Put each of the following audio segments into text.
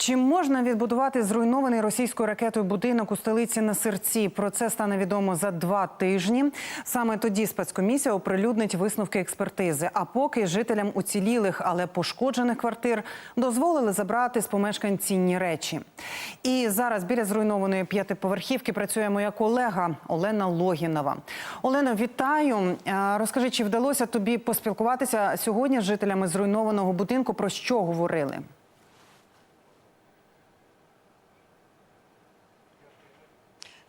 Чи можна відбудувати зруйнований російською ракетою будинок у столиці на серці? Про це стане відомо за два тижні. Саме тоді спецкомісія оприлюднить висновки експертизи. А поки жителям уцілілих, але пошкоджених квартир дозволили забрати з помешкань цінні речі. І зараз біля зруйнованої п'ятиповерхівки працює моя колега Олена Логінова. Олено, вітаю. Е, Розкажи, чи вдалося тобі поспілкуватися сьогодні з жителями зруйнованого будинку? Про що говорили?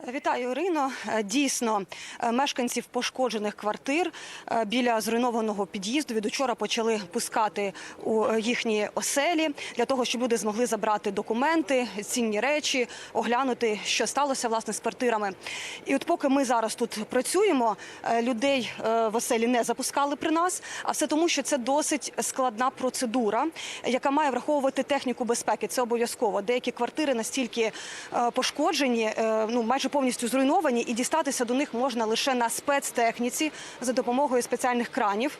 Вітаю, Ірино. Е, Дійсно, е, мешканців пошкоджених квартир е, біля зруйнованого під'їзду від учора почали пускати у їхні оселі для того, щоб люди змогли забрати документи, цінні речі, оглянути, що сталося власне з квартирами. І от поки ми зараз тут працюємо, людей в оселі не запускали при нас, а все тому, що це досить складна процедура, яка має враховувати техніку безпеки. Це обов'язково. Деякі квартири настільки пошкоджені, ну майже повністю зруйновані, і дістатися до них можна лише на спецтехніці за допомогою спеціальних кранів.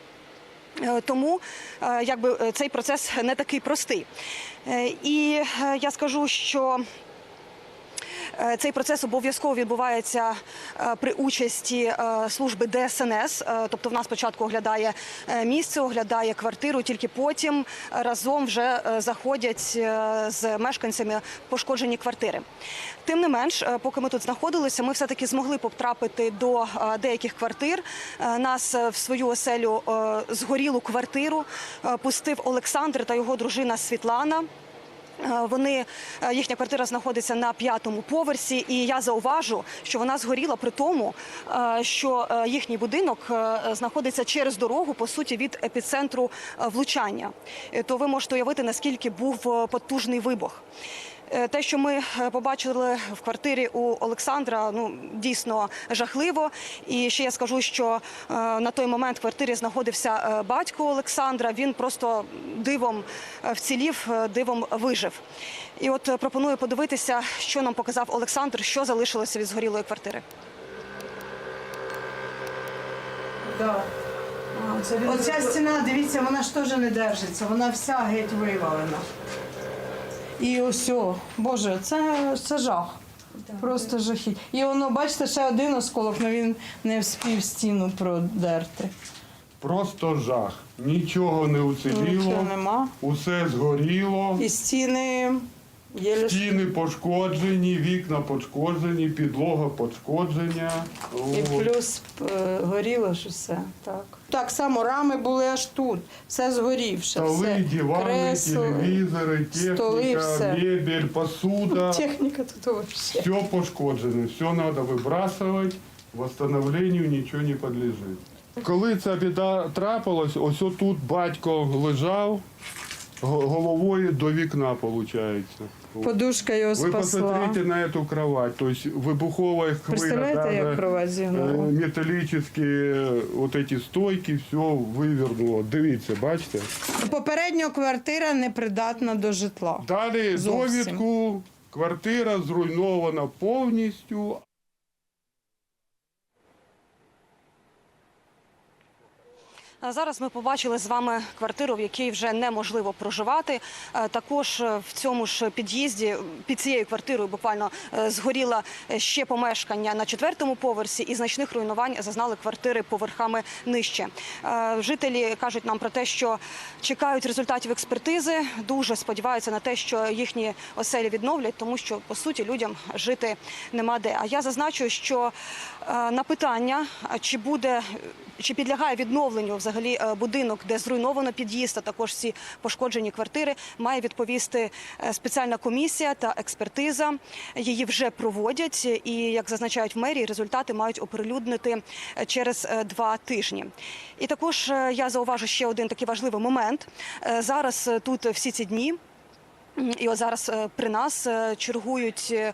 Е, Тому е, якби е, цей процес не такий простий. І я скажу, що Цей процес обов'язково відбувається е, при участі е, служби ДСНС. Е, Тобто, в нас спочатку оглядає е, місце, оглядає квартиру, тільки потім разом вже е, заходять е, з мешканцями пошкоджені квартири. Тим не менш, е, поки ми тут знаходилися, ми все таки змогли потрапити до е, деяких квартир. Е, Нас е, в свою оселю е, згорілу квартиру е, пустив Олександр та його дружина Світлана. Е, Вони е, їхня квартира знаходиться на п'ятому поверсі, і я зауважу, що вона згоріла при тому, е, що їхній будинок знаходиться через дорогу, по суті, від епіцентру влучання. То ви можете уявити, наскільки був потужний вибух. Е, Те, що ми е, побачили в квартирі у Олександра, ну дійсно жахливо. І ще я скажу, що е, на той момент в квартирі знаходився батько Олександра. Він просто дивом вцілів, дивом вижив. І от пропоную подивитися, що нам показав Олександр, що залишилося від згорілої квартири. Да. Оця стіна, дивіться, вона ж теж не держиться, вона вся геть вивалена. І ось, о, Боже, це, це жах. Просто жахіть. І воно, бачите, ще один осколок, але він не вспів стіну продерти. Просто жах. Нічого не уціліло, Нічого нема. усе згоріло, І стіни стіни пошкоджені, вікна пошкоджені, підлога пошкодження. І плюс е, горіло ж усе. Так. так само рами були аж тут, все згорівше. Столи, все. дивани, Кресло, телевізори, столи, техніка, все. мебель, посуда. Техніка тут взагалі. Все пошкоджено, все треба вибрасувати, восстановленню нічого не підлежить. Коли ця біда трапилась, ось тут батько лежав головою до вікна, виходить. Подушка його Вы спасла. посмотрите на эту кровать, то есть выбуховая хвиля, Представляєте, як даже, кровать э, зігнула? металлические вот эти стойки, все вивернуло. Дивіться, бачите? Попередньо квартира непридатна до житла. Далі Зовсім. довідку, квартира зруйнована повністю. Зараз ми побачили з вами квартиру, в якій вже неможливо проживати. Е, Також е, в цьому ж під'їзді під цією квартирою буквально е, згоріло ще помешкання на четвертому поверсі, і значних руйнувань зазнали квартири поверхами нижче. Жителі кажуть нам про те, що чекають результатів експертизи. Дуже сподіваються на те, що їхні оселі відновлять, тому що по суті людям жити нема де. А я зазначу, що на питання, чи буде чи підлягає відновленню взагалі е, будинок, де зруйновано під'їзд, а також всі пошкоджені квартири, має відповісти е, спеціальна комісія та експертиза. Її вже проводять, і як зазначають в мерії, результати мають оприлюднити е, через два тижні. І також я зауважу ще один такий важливий момент. Зараз тут всі ці дні. І от зараз е, при нас е, чергують е,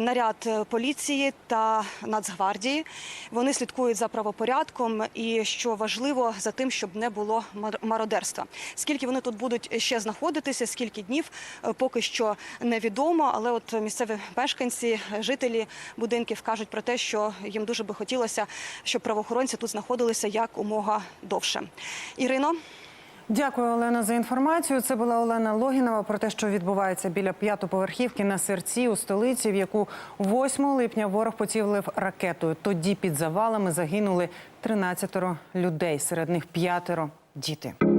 наряд поліції та Нацгвардії. Вони слідкують за правопорядком і, що важливо, за тим, щоб не було мар- мародерства. Скільки вони тут будуть ще знаходитися, скільки днів, поки що невідомо. Але от місцеві мешканці, жителі будинків кажуть про те, що їм дуже би хотілося, щоб правоохоронці тут знаходилися як умога довше. Ірино. Дякую, Олена, за інформацію. Це була Олена Логінова про те, що відбувається біля п'ятоповерхівки на серці у столиці, в яку 8 липня ворог поцілив ракетою. Тоді під завалами загинули 13 людей, серед них п'ятеро діти.